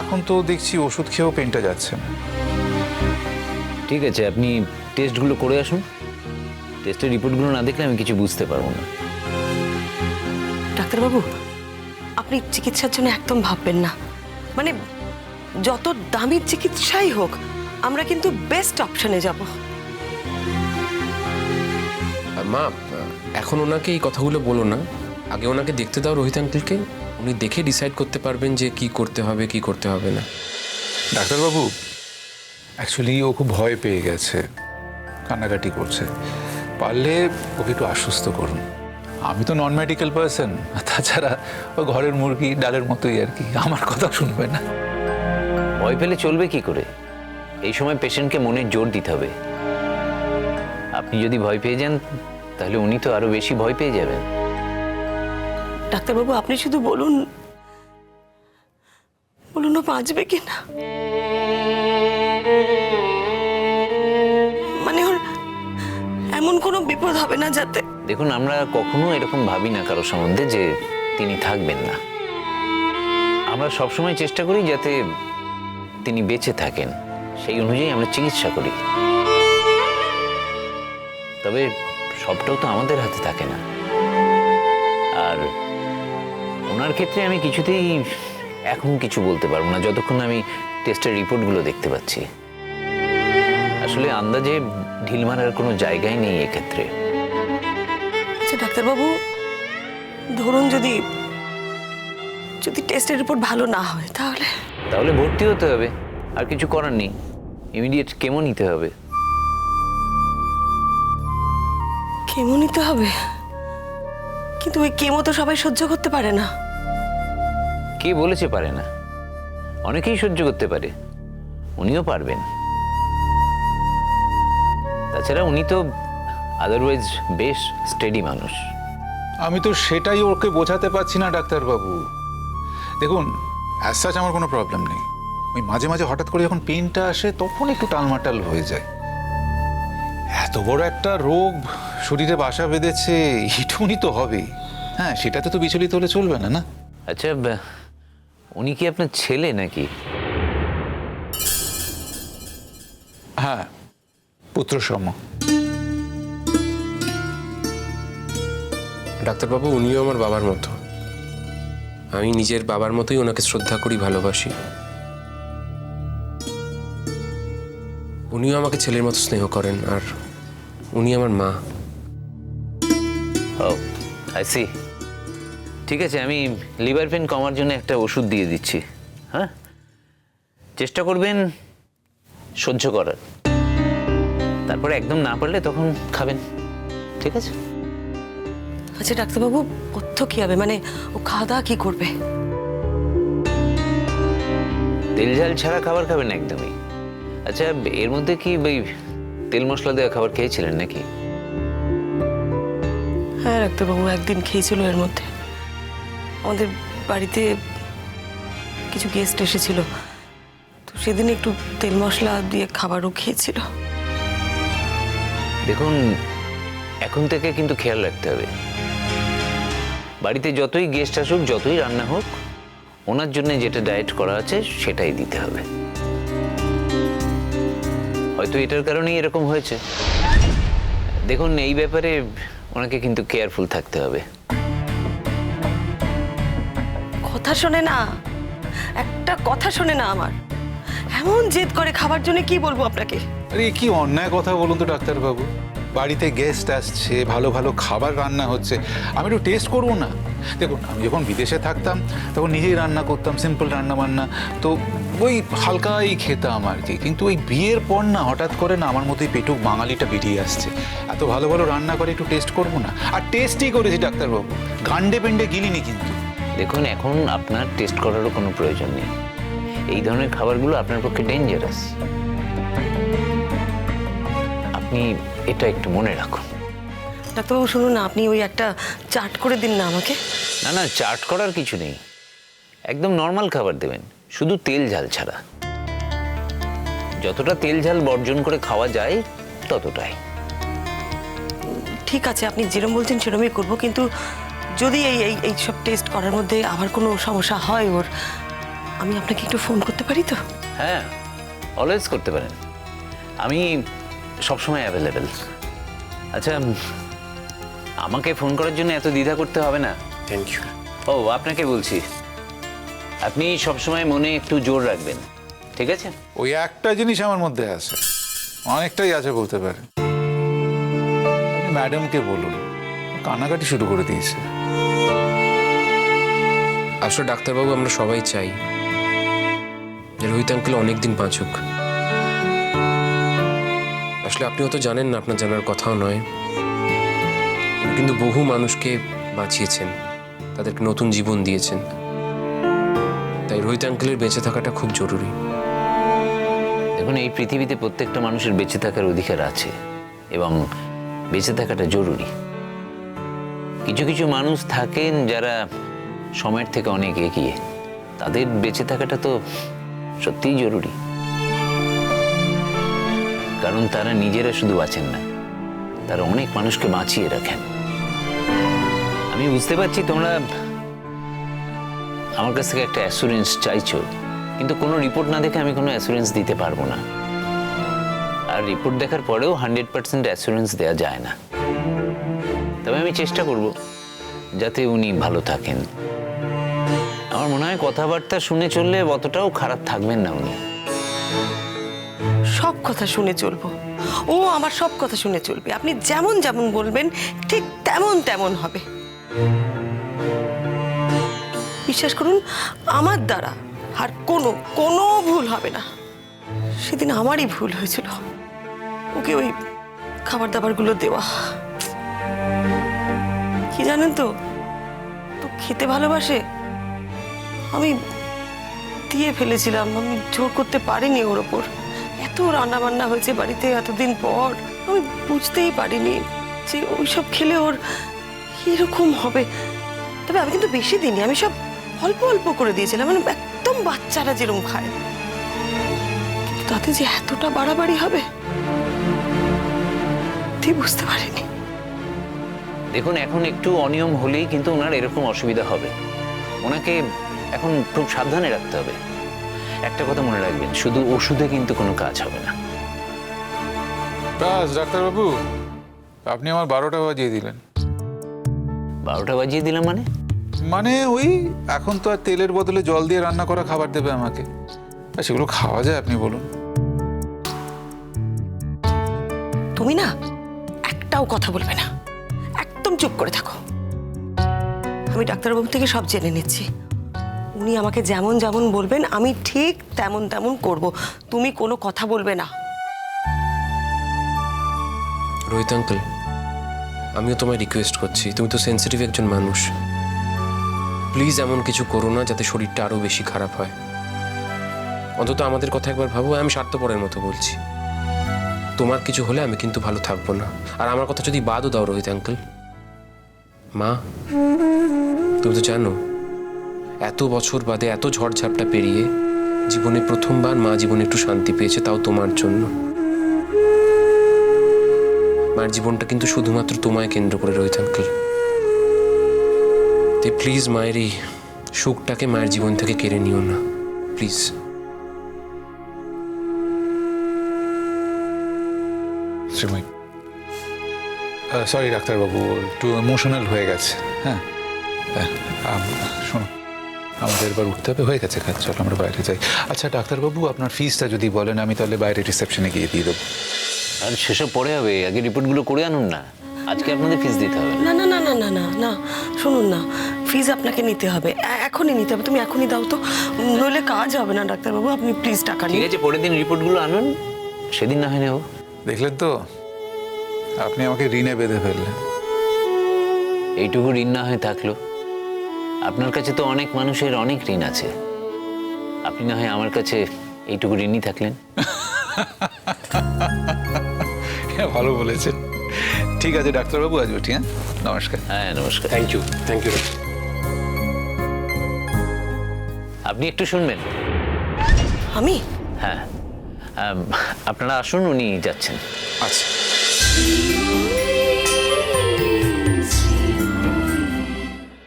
এখন তো দেখছি ওষুধ খেয়েও পেনটা যাচ্ছে না। ঠিক আছে আপনি টেস্টগুলো করে আসুন। টেস্টের রিপোর্টগুলো না দেখলে আমি কিছু বুঝতে পারব না। ডাক্তারবাবু আপনি চিকিৎসার জন্য একদম ভাববেন না। মানে যত দামি চিকিৎসাই হোক আমরা কিন্তু বেস্ট অপশনে যাব। মা এখন ওনাকে এই কথাগুলো বলো না। আগে ওনাকে দেখতে দাও রোহিত আঙ্কেলকে উনি দেখে ডিসাইড করতে পারবেন যে কি করতে হবে কি করতে হবে না। ডাক্তারবাবু অ্যাকচুয়ালি ও খুব ভয় পেয়ে গেছে কান্নাকাটি করছে। পারলে ওকে একটু আশ্বস্ত করুন। আমি তো নন মেডিকেল পার্সন তাছাড়া ও ঘরের মুরগি ডালের মতোই আর কি আমার কথা শুনবে না। ভয় পেলে চলবে কি করে? এই সময় পেশেন্টকে মনে জোর দিতে হবে। আপনি যদি ভয় পেয়ে যান তাহলে উনি তো আরও বেশি ভয় পেয়ে যাবেন। ডাক্তারবাবু, আপনি শুধু বলুন বলুন ও বাঁচবে কি না মানে ওর এমন কোনো বিপদ হবে না যাতে। দেখুন, আমরা কখনো এরকম ভাবি না কারও সম্বন্ধে যে তিনি থাকবেন না। আমরা সবসময় চেষ্টা করি যাতে তিনি বেঁচে থাকেন। সেই অনুযায়ী আমরা চিকিৎসা করি। তবে সবটাও তো আমাদের হাতে থাকে না। আর ওনার ক্ষেত্রে আমি কিছুতেই এখন কিছু বলতে পারব না যতক্ষণ আমি টেস্টের রিপোর্টগুলো দেখতে পাচ্ছি। আসলে আন্দাজে ঢিল মারার কোনো জায়গাই নেই এক্ষেত্রে। আচ্ছা ডাক্তারবাবু ধরুন যদি যদি টেস্টের রিপোর্ট ভালো না হয় তাহলে? তাহলে ভর্তি হতে হবে আর কিছু করার নেই। ইমিডিয়েট কেমো নিতে হবে। কেমো নিতে হবে? কিন্তু ওই কেমো তো সবাই সহ্য করতে পারে না। কে বলেছে পারে না? অনেকেই সহ্য করতে পারে। উনিও পারবেন। তাছাড়া উনি তো আদারওয়াইজ বেশ স্টেডি মানুষ। আমি তো সেটাই ওকে বোঝাতে পারছি না ডাক্তারবাবু। দেখুন অ্যাজ সাচ আমার কোনো প্রবলেম নেই। ওই মাঝে মাঝে হঠাৎ করে যখন পেনটা আসে তখন একটু টালমাটাল হয়ে যায়। এত বড় একটা রোগ শরীরে বাসা বেঁধেছে এইটুকুনি তো হবেই। হ্যাঁ সেটাতে তো বিচলিত হলে চলবে না না? আচ্ছা উনি কি আপনার ছেলে নাকি? হ্যাঁ পুত্র সম ডাক্তারবাবু উনিও আমার বাবার মতো। আমি নিজের বাবার মতোই ওনাকে শ্রদ্ধা করি ভালোবাসি। উনিও আমাকে ছেলের মতো স্নেহ করেন আর উনি আমার মা। ও আই সি ঠিক আছে আমি লিভার পেন কমার জন্য একটা ওষুধ দিয়ে দিচ্ছি। হ্যাঁ? চেষ্টা করবেন সহ্য করার। তারপরে একদম না পারলে তখন খাবেন। ঠিক আছে? আচ্ছা ডাক্তারবাবু পথ্য কি হবে? মানে ও খাওয়া দাওয়া কি করবে? তেল ঝাল ছাড়া খাবার খাবেন একদমই। আচ্ছা এর মধ্যে কি ওই তেল মশলা দেওয়া খাবার খেয়েছিলেন নাকি? হ্যাঁ ডাক্তারবাবু একদিন খেয়েছিল এর মধ্যে। আমাদের বাড়িতে কিছু গেস্ট এসেছিল। তো সেদিন একটু তেল মশলা দিয়ে খাবারও খেয়েছিল। দেখুন, এখন থেকে কিন্তু খেয়াল রাখতে হবে। বাড়িতে যতই গেস্ট আসুক, যতই রান্না হোক, ওনার জন্য যেটা ডায়েট করা আছে, সেটাই দিতে হবে। হয়তো এটার কারণেই এরকম হয়েছে। দেখুন, এই ব্যাপারে ওনাকে কিন্তু কেয়ারফুল থাকতে হবে। কথা শোনে না। একটা কথা শোনে না আমার। এমন জেদ করে খাবার জন্য কি বলব আপনাকে? আরে, কি অন্যায় কথা বলুন তো, ডাক্তারবাবু। বাড়িতে গেস্ট আসছে, ভালো ভালো খাবার রান্না হচ্ছে। আমি একটু টেস্ট করব না। দেখুন, আমি যখন বিদেশে থাকতাম, তখন নিজেই রান্না করতাম সিম্পল রান্না বান্না। তো ওই হালকাই খেতাম আর কি। কিন্তু ওই বিয়ের পর না, হঠাৎ করে না, আমার মধ্যে পেটুক বাঙালিটা বেরিয়ে আসছে। এত ভালো ভালো রান্না করে একটু টেস্ট করব না। আর টেস্টই করেছি, ডাক্তারবাবু। গান্ডে পেন্ডে গিলিনি কিন্তু। দেখুন এখন আপনার টেস্ট করারও কোনো প্রয়োজন নেই। এই ধরনের খাবারগুলো আপনার পক্ষে ডেঞ্জারাস আপনি এটা একটু মনে রাখুন। ডাক্তারবাবু শুনুন না আপনি ওই একটা চাট করে দিন না আমাকে। না না চাট করার কিছু নেই। একদম নর্মাল খাবার দেবেন শুধু তেল ঝাল ছাড়া। যতটা তেল ঝাল বর্জন করে খাওয়া যায় ততটাই। ঠিক আছে আপনি যেরকম বলছেন সেরকমই করব কিন্তু যদি এই এই এই সব টেস্ট করার মধ্যে আবার কোনো সমস্যা হয় ওর আমি আপনাকে একটু ফোন করতে পারি তো? হ্যাঁ অলওয়েজ করতে পারেন। আমি সবসময় অ্যাভেলেবেল আচ্ছা আমাকে ফোন করার জন্য এত দ্বিধা করতে হবে না। থ্যাংক ইউ ও আপনাকে বলছি। আপনি সবসময় মনে একটু জোর রাখবেন ঠিক আছে? ওই একটা জিনিস আমার মধ্যে আছে। অনেকটাই আছে বলতে পারে ম্যাডামকে বলুন কানাকাটি শুরু করে দিয়েছে। আসলে ডাক্তারবাবু, আমরা সবাই চাই। যে রোহিত আঙ্কেল অনেকদিন বাঁচুক। আসলে আপনিও তো জানেন না, আপনার জানার কথাও নয়। কিন্তু বহু মানুষকে বাঁচিয়েছেন, তাদেরকে নতুন জীবন দিয়েছেন। তাই রোহিত আঙ্কেলের বেঁচে থাকাটা খুব জরুরি। দেখুন, এই পৃথিবীতে প্রত্যেকটা মানুষের বেঁচে থাকার অধিকার আছে এবং বেঁচে থাকাটা জরুরি। কিছু কিছু মানুষ থাকেন যারা সময়ের থেকে অনেক এগিয়ে। তাদের বেঁচে থাকাটা তো সত্যিই জরুরি। কারণ তারা নিজেরা শুধু বাঁচেন না, তারা অনেক মানুষকে বাঁচিয়ে রাখেন। আমি বুঝতে পারছি তোমরা আমার কাছ থেকে একটা অ্যাসুরেন্স চাইছো, কিন্তু কোনো রিপোর্ট না দেখে আমি কোনো অ্যাসুরেন্স দিতে পারব না। আর রিপোর্ট দেখার পরেও হান্ড্রেড পার্সেন্ট অ্যাসুরেন্স দেওয়া যায় না। তবে আমি চেষ্টা করব যাতে উনি ভালো থাকেন। আমার মনে হয় কথাবার্তা শুনে চললে অতটাও খারাপ থাকবেন না উনি। সব কথা শুনে চলবো। ও আমার সব কথা শুনে চলবে। আপনি যেমন যেমন বলবেন, ঠিক তেমন তেমন হবে। বিশ্বাস করুন, আমার দ্বারা আর কোনো কোনো ভুল হবে না। সেদিন আমারই ভুল হয়েছিল। ওকে ওই খাবার দাবারগুলো দেওয়া। কি জানেন তো? তো খেতে ভালোবাসে। আমি দিয়ে ফেলেছিলাম, আমি জোর করতে পারিনি ওর ওপর। এত রান্না বান্না হয়েছে বাড়িতে এতদিন পর, আমি বুঝতেই পারিনি যে ওইসব খেলে ওর এরকম হবে। তবে আমি কিন্তু বেশি দিইনি আমি সব অল্প অল্প করে দিয়েছিলাম মানে একদম বাচ্চারা যেরকম খায়। তাতে যে এতটা বাড়াবাড়ি হবে বুঝতে পারিনি। দেখুন এখন একটু অনিয়ম হলেই কিন্তু ওনার এরকম অসুবিধা হবে। ওনাকে এখন খুব সাবধানে রাখতে হবে। একটা কথা মনে রাখবেন শুধু ওষুধে কিন্তু কোনো কাজ হবে না। বাস ডাক্তারবাবু আপনি আমার বারোটা বাজিয়ে দিলেন। বারোটা বাজিয়ে দিলাম মানে? মানে ওই এখন তো আর তেলের বদলে জল দিয়ে রান্না করা খাবার দেবে আমাকে। আর সেগুলো খাওয়া যায় আপনি বলুন। তুমি না একটাও কথা বলবে না। চুপ করে থাকো। আমি ডাক্তারবাবু থেকে সব জেনে নিচ্ছি। উনি আমাকে যেমন যেমন বলবেন, আমি ঠিক তেমন তেমন করব। তুমি কোনো কথা বলবে না। রোহিত আঙ্কেল, আমিও তোমায় রিকোয়েস্ট করছি। তুমি তো সেন্সিটিভ একজন মানুষ। প্লিজ এমন কিছু করো না যাতে শরীরটা আরও বেশি খারাপ হয়। অন্তত আমাদের কথা একবার ভাবো, আমি স্বার্থপরের মতো বলছি। তোমার কিছু হলে আমি কিন্তু ভালো থাকব না। আর আমার কথা যদি বাদও দাও রোহিত আঙ্কেল মা, তুমি তো জানো, এত বছর বাদে এত ঝড়ঝাপটা পেরিয়ে জীবনে প্রথমবার মা জীবনে একটু শান্তি পেয়েছে তাও তোমার জন্য। মার জীবনটা কিন্তু শুধুমাত্র তোমায় কেন্দ্র করে রয়েছে আঙ্কেল তাই প্লিজ মায়ের এই সুখটাকে মায়ের জীবন থেকে কেড়ে নিও না প্লিজ শ্রীময় সরি ডাক্তারবাবু একটু ইমোশনাল হয়ে গেছে। হ্যাঁ হ্যাঁ, আম, শোনো আমাদের এবার উঠতে হবে। হয়ে গেছে কাজ চলো আমরা বাইরে যাই। আচ্ছা ডাক্তারবাবু আপনার ফিসটা যদি বলেন আমি তাহলে বাইরে রিসেপশনে গিয়ে দিয়ে দেবো। আর সেসব পরে হবে আগে রিপোর্টগুলো করে আনুন না। আজকে আপনাদের ফিস দিতে হবে। না না না না না না না শুনুন না ফিজ আপনাকে নিতে হবে। এখনই নিতে হবে তুমি এখনই দাও তো। নইলে কাজ হবে না ডাক্তারবাবু আপনি প্লিজ টাকা ঠিক নিন আছে পরের দিন রিপোর্টগুলো আনুন সেদিন না হয় নেব। দেখলেন তো? আপনি আমাকে ঋণে বেঁধে ফেললেন। এইটুকু ঋণ না হয়ে থাকল। আপনার কাছে তো অনেক মানুষের অনেক ঋণ আছে। আপনি না হয় আমার কাছে এইটুকু ঋণই থাকলেন? হ্যাঁ ভালো বলেছেন। ঠিক আছে ডাক্তারবাবু আজ উঠি হ্যাঁ? নমস্কার। হ্যাঁ নমস্কার। থ্যাংক ইউ থ্যাংক ইউ আপনি একটু শুনবেন? আমি? হ্যাঁ। আপনারা আসুন উনি যাচ্ছেন। আচ্ছা। you.